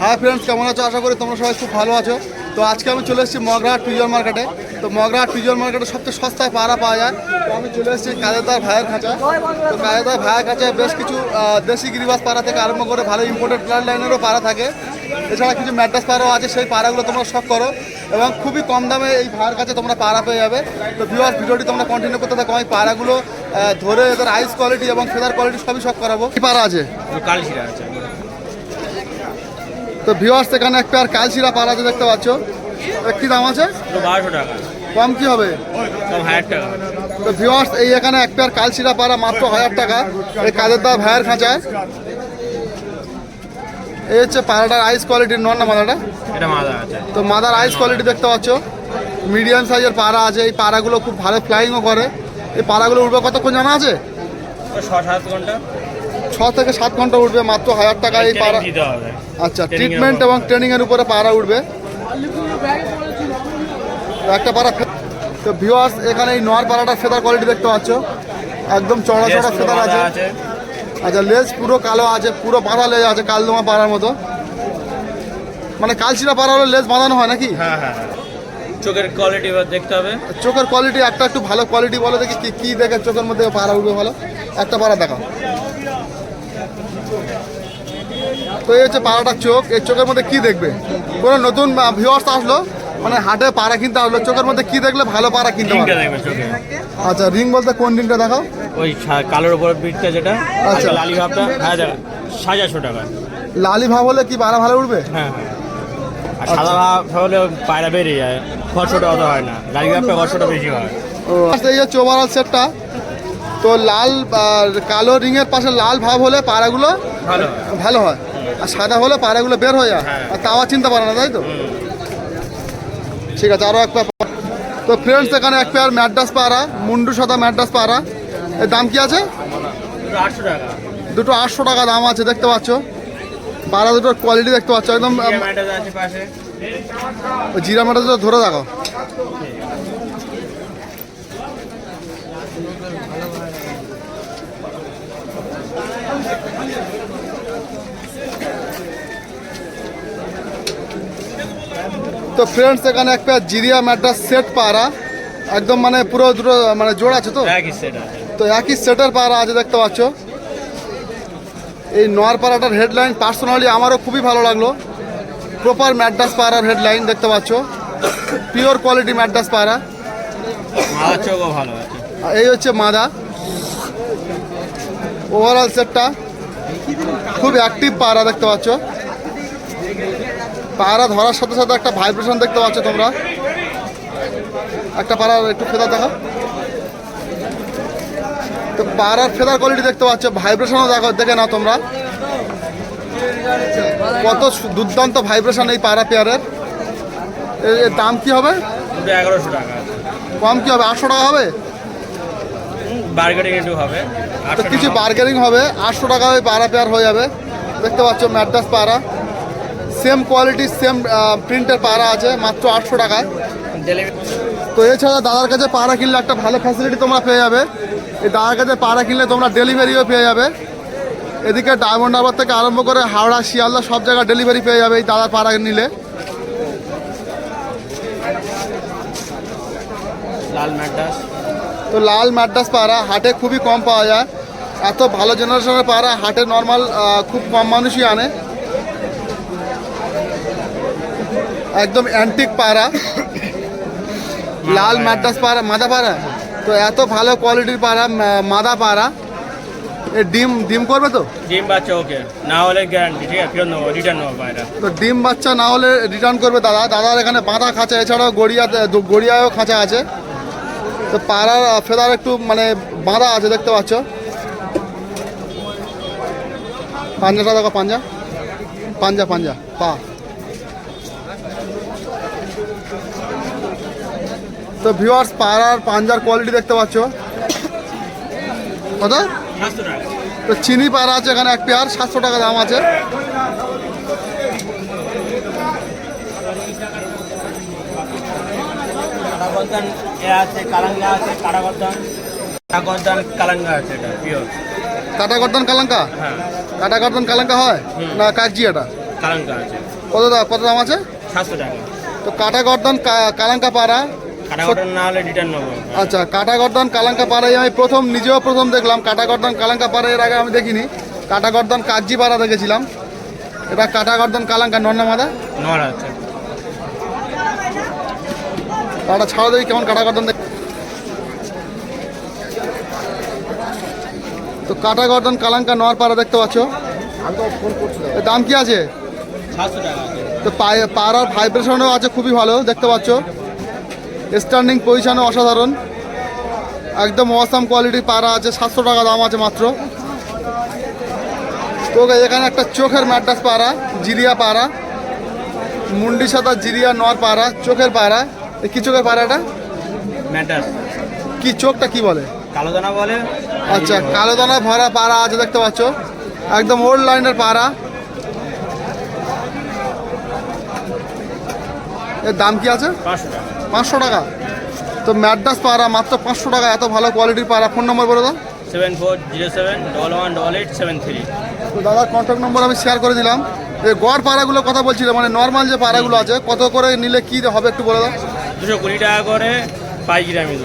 হ্যাঁ ফ্রেন্ডস কেমন আছো? আশা করি তোমরা সবাই খুব ভালো আছো। তো আজকে আমি চলে এসেছি মগরাহাট পিজন মার্কেটে। তো মগরাহাট পিজন মার্কেটে সবচেয়ে সস্তায় পাড়া পাওয়া যায়। তো আমি চলে এসেছি কাদেদার ভাইয়ের খাঁচা তো কাদেদার ভাইয়ের কাছে বেশ কিছু দেশি গিরিবাস পাড়া থেকে আরম্ভ করে ভালো ইম্পোর্টেড প্লার লাইনেরও পাড়া থাকে। এছাড়া কিছু ম্যাড্রাস পাড়াও আছে, সেই পাড়াগুলো তোমরা শখ করো। এবং খুবই কম দামে এই ভাইয়ের কাছে তোমরা পাড়া পেয়ে যাবে। তো ভিউয়ার্স ভিডিওটি তোমরা কন্টিনিউ করতে থাকো। আমি পাড়াগুলো ধরে এদের আইস কোয়ালিটি এবং ফেদার কোয়ালিটি সবই শখ করাবো। কি পাড়া আছে? কালশিরা আছে। তো ভিউয়ার্স এখানে একটা আর কালশিরা পাড়া আছে দেখতে পাচ্ছ। কি দাম আছে? বারোশো টাকা। কম কি হবে? টাকা। তো ভিউয়ার্স এই এখানে এক পেয়ার কালশিরা পাড়া মাত্র হাজার টাকা। এই কাজের দা ভাইয়ের খাঁচায়। এই হচ্ছে পাড়াটার আইস কোয়ালিটির নন না মাদাটা এটা মাদা আছে। তো মাদার আইস কোয়ালিটি দেখতে পাচ্ছ। মিডিয়াম সাইজের পাড়া আছে। এই পাড়াগুলো খুব ভালো ফ্লাইংও করে। এই পাড়াগুলো উঠবে কতক্ষণ জানা আছে? ছ সাত ঘণ্টা। ছ থেকে সাত ঘণ্টা উঠবে মাত্র হাজার টাকা এই পাড়া আচ্ছা ট্রিটমেন্ট এবং ট্রেনিং এর উপরে পাড়া উঠবে। একটা পাড়া তো ভিউয়ার্স এখানে এই নোয়ার পাড়াটা ফেদার কোয়ালিটি দেখতে পাচ্ছ। একদম চড়া চড়া ফেদার আছে। আচ্ছা লেজ পুরো কালো আছে পুরো বাঁধা লেজ আছে কালদমা পাড়ার মতো। মানে কালচিরা পাড়া হলে লেজ বাঁধানো হয় নাকি? হ্যাঁ হ্যাঁ হ্যাঁ। চোখের কোয়ালিটি দেখতে হবে। চোখের কোয়ালিটি একটা একটু ভালো কোয়ালিটি বলো দেখি কি কি দেখে চোখের মধ্যে পাড়া উঠবে ভালো একটা পাড়া দেখাও। তো এই হচ্ছে পাড়াটার চোখ। এই চোখের মধ্যে কি দেখবে? কোনো নতুন ভিউয়ার্স আসলো মানে হাটে পাড়া কিনতে আসলো চোখের মধ্যে কি দেখলে ভালো পাড়া কিনতে আচ্ছা রিং বলতে কোন রিংটা দেখাও? ওই কালোর উপর বিটটা যেটা আচ্ছা। লালি ভাবটা হাজার সাজাশো টাকা। লালি ভাব হলে কি পাড়া ভালো উঠবে? হ্যাঁ হ্যাঁ। আর সাদা ভাব হলে পায়রা বেরিয়ে যায় খরচটা অত হয় না। লালি ভাবটা খরচটা বেশি হয়। আচ্ছা, এই হচ্ছে ওভারঅল সেটটা তো লাল কালো রিংয়ের পাশে লাল ভাব হলে পাড়াগুলো ভালো ভালো হয়। আর সাদা হলে পাড়াগুলো বের হয়ে যায় হ্যাঁ। আর তাওয়া চিনতে পারে না তাই তো? ঠিক আছে আরও এক পেয়ার তো ফ্রেন্ডস এখানে এক পেয়ার ম্যাড্রাস পাড়া মুন্ডু সাদা ম্যাড্রাস পাড়া এর দাম কি আছে? দুটো আটশো টাকা। দাম আছে দেখতে পাচ্ছ। পাড়া দুটোর কোয়ালিটি দেখতে পাচ্ছ একদম জিরা মাটা দুটো ধরে দেখো তো ফ্রেন্ডস এখানে এক পেয়ার জিরিয়া ম্যাড্রাস সেট পাড়া। একদম মানে পুরো দুটো মানে জোড়া আছে তো? তো একই সেটের পাড়া আছে দেখতে পাচ্ছ। এই নোয়ার পাড়াটার হেডলাইন পার্সোনালি আমারও খুবই ভালো লাগল। প্রপার ম্যাড্রাস পাড়ার হেডলাইন দেখতে পাচ্ছ। পিওর কোয়ালিটি ম্যাড্রাস পাড়া। এই হচ্ছে মাদা। ওভারঅল সেটটা খুব অ্যাক্টিভ পাড়া দেখতে পাচ্ছ। পাড়া ধরার সাথে সাথে একটা ভাইব্রেশন দেখতে পাচ্ছ তোমরা। একটা পাড়ার একটু ফেদার দেখো তো পাড়ার ফেদার কোয়ালিটি দেখতে পাচ্ছ ভাইব্রেশনও দেখো দেখে নাও তোমরা। কত দুর্দান্ত ভাইব্রেশন এই পাড়া পেয়ারের। এর দাম কি হবে? এগারোশো টাকা। কম কি হবে? আটশো টাকা হবে? বার্গারিং একটু হবে। তো কিছু বার্গেনিং হবে। আটশো টাকা ওই পাড়া পেয়ার হয়ে যাবে। দেখতে পাচ্ছ ম্যাড্রাস পাড়া সেম কোয়ালিটির সেম প্রিন্টের পাড়া আছে মাত্র আটশো টাকায়। তো এছাড়া দাদার কাছে পাড়া কিনলে একটা ভালো ফ্যাসিলিটি তোমরা পেয়ে যাবে। এই দাদার কাছে পাড়া কিনলে তোমরা ডেলিভারিও পেয়ে যাবে। এদিকে ডায়মন্ড হারবার থেকে আরম্ভ করে হাওড়া শিয়ালদা সব জায়গায় ডেলিভারি পেয়ে যাবে এই দাদার পাড়া নিলে। লাল ম্যাড্রাস। তো লাল ম্যাড্রাস পাড়া হাটে খুবই কম পাওয়া যায়। এত ভালো জেনারেশনের পাড়া হাটে নর্মাল খুব কম মানুষই আনে। একদম অ্যান্টিক পাড়া। লাল ম্যাড্রাস পাড়া মাদা পাড়া তো এত ভালো কোয়ালিটির পাড়া মাদা পাড়া। ডিম ডিম করবে তো? ডিম বাচ্চা ওকে। না হলে গ্যারান্টি ঠিক আছে? ফেরত নেব রিটার্ন নেব পায়রা। তো ডিম বাচ্চা না হলে রিটার্ন করবে দাদা। দাদার এখানে বাঁধা খাঁচা এছাড়াও গড়িয়াতে দু- গড়িয়ায়ও খাঁচা আছে। তো পাড়ার ফেদার একটু মানে বাঁধা আছে দেখতে পাচ্ছ। পাঞ্জাটা দেখো পাঞ্জা। পাঞ্জা পাঞ্জা পা। তো ভিউয়ার্স পাড়ার পাঞ্জার কোয়ালিটি দেখতে পাচ্ছ। কত? তো চিনি পাড়া আছে এখানে এক পেয়ার সাতশো টাকা দাম আছে। কাটা গর্দান কাটা গর্দান কালাঙ্কা? হ্যাঁ। কাটা গর্দন কালাঙ্কা হয়? না কাকজি এটা? কালাঙ্কা আছে। কত দাম কত দাম আছে? সাতশো টাকা। তো কাটা গর্দন কা- কালাঙ্কা পাড়া না আচ্ছা কাটা গর্দন কালাঙ্কা পাড়াই আমি প্রথম নিজেও প্রথম দেখলাম কাটা গর্দন কালাঙ্কা পাড়া এর আগে আমি দেখিনি। কাটা গর্দন পাড়া দেখেছিলাম। এটা কাটা গর্দন কালাঙ্কা নন্না মাদা? নর পাড়া ছাড়া দেখি কেমন কাটা গর্দন দেখ তো কাটা গর্দন কালাঙ্কা নর পাড়া দেখতে পাচ্ছ? দাম কি আছে? তো পাড়ার ভাইব্রেশনও আছে খুবই ভালো দেখতে পাচ্ছ? স্ট্যান্ডিং পজিশনও অসাধারণ। একদম অসাম কোয়ালিটির পাড়া আছে সাতশো টাকা দাম আছে মাত্র। তো এখানে একটা চোখের ম্যাড্রাস পাড়া জিরিয়া পাড়া। মুন্ডি সাদা জিরিয়া নর পাড়া চোখের পাড়া। কি চোখের পাড়া এটা? কি চোখটা কি বলে? কালো দানা বলে। আচ্ছা কালো দানা ভরা পাড়া আছে দেখতে পাচ্ছ। একদম ওল্ড লাইনের পাড়া। এর দাম কি আছে? পাঁচশো টাকা। পাঁচশো টাকা। তো ম্যাডাস পাড়া মাত্র পাঁচশো টাকা এত ভালো কোয়ালিটির পাড়া। ফোন নম্বর বলে দাও। Seven four zero seven double one double eight seven three. তো দাদার কন্ট্যাক্ট নম্বর আমি শেয়ার করে দিলাম। এই গড় পাড়াগুলো কথা বলছিলাম মানে নর্মাল যে পাড়াগুলো আছে কত করে নিলে কি হবে একটু বলে দাও। দুশো কুড়ি টাকা করে পাইকিরি আমি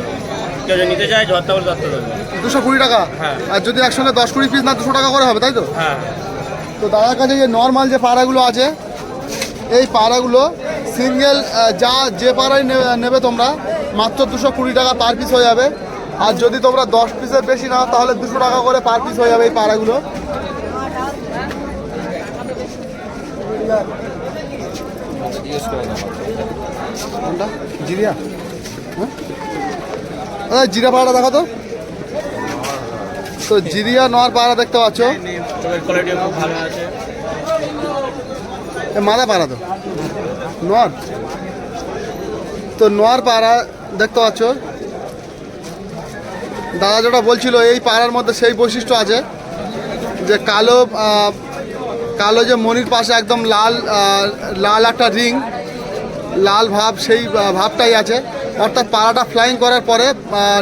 কেউ নিতে চায় বলে দত্ত দেবে। দুশো কুড়ি টাকা? হ্যাঁ। আর যদি একসঙ্গে দশ কুড়ি পিস না দুশো টাকা করে হবে তাই তো? হ্যাঁ। তো দাদার কাছে যে নর্মাল যে পাড়াগুলো আছে এই পাড়াগুলো সিঙ্গেল যা যে পাড়াই নে- নেবে তোমরা মাত্র দুশো কুড়ি টাকা পার পিস হয়ে যাবে। আর যদি তোমরা দশ পিসের বেশি নাও তাহলে দুশো টাকা করে পার পিস হয়ে যাবে এই পাড়াগুলো। জিরিয়া? হ্যাঁ? জিরা পাড়া দেখো তো তো জিরিয়া নোয়ার পাড়া দেখতে পাচ্ছ। মাদা পাড়া তো। নোয়ার তো নোয়ার পাড়া দেখতে পাচ্ছ? দাদা যেটা বলছিল এই পাড়ার মধ্যে সেই বৈশিষ্ট্য আছে যে কালো কালো যে মনির পাশে একদম লাল লাল একটা রিং লাল ভাব সেই ভাবটাই আছে। অর্থাৎ পাড়াটা ফ্লাইং করার পরে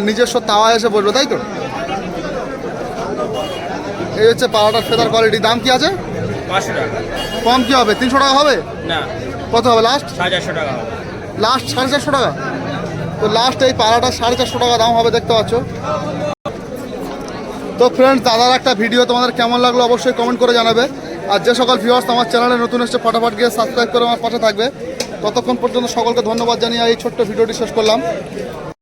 নিজস্ব তাওয়া এসে বসবে তাই তো? এই হচ্ছে পাড়াটার ফেদার কোয়ালিটি দাম কি আছে? কম কি হবে? তিনশো টাকা হবে? না। কত হবে লাস্ট সাড়ে চারশো টাকা লাস্ট সাড়ে চারশো টাকা? তো লাস্ট এই পাড়াটা সাড়ে চারশো টাকা দাম হবে দেখতে পাচ্ছ। তো ফ্রেন্ডস দাদার একটা ভিডিও তোমাদের কেমন লাগল অবশ্যই কমেন্ট করে জানাবে। আর যে সকল ভিউয়ার্স আমার চ্যানেলে নতুন এসে ফটাফট গিয়ে সাবস্ক্রাইব করে আমার পাশে থাকবে। ততক্ষণ পর্যন্ত সকলকে ধন্যবাদ জানিয়ে এই ছোট্ট ভিডিওটি শেষ করলাম।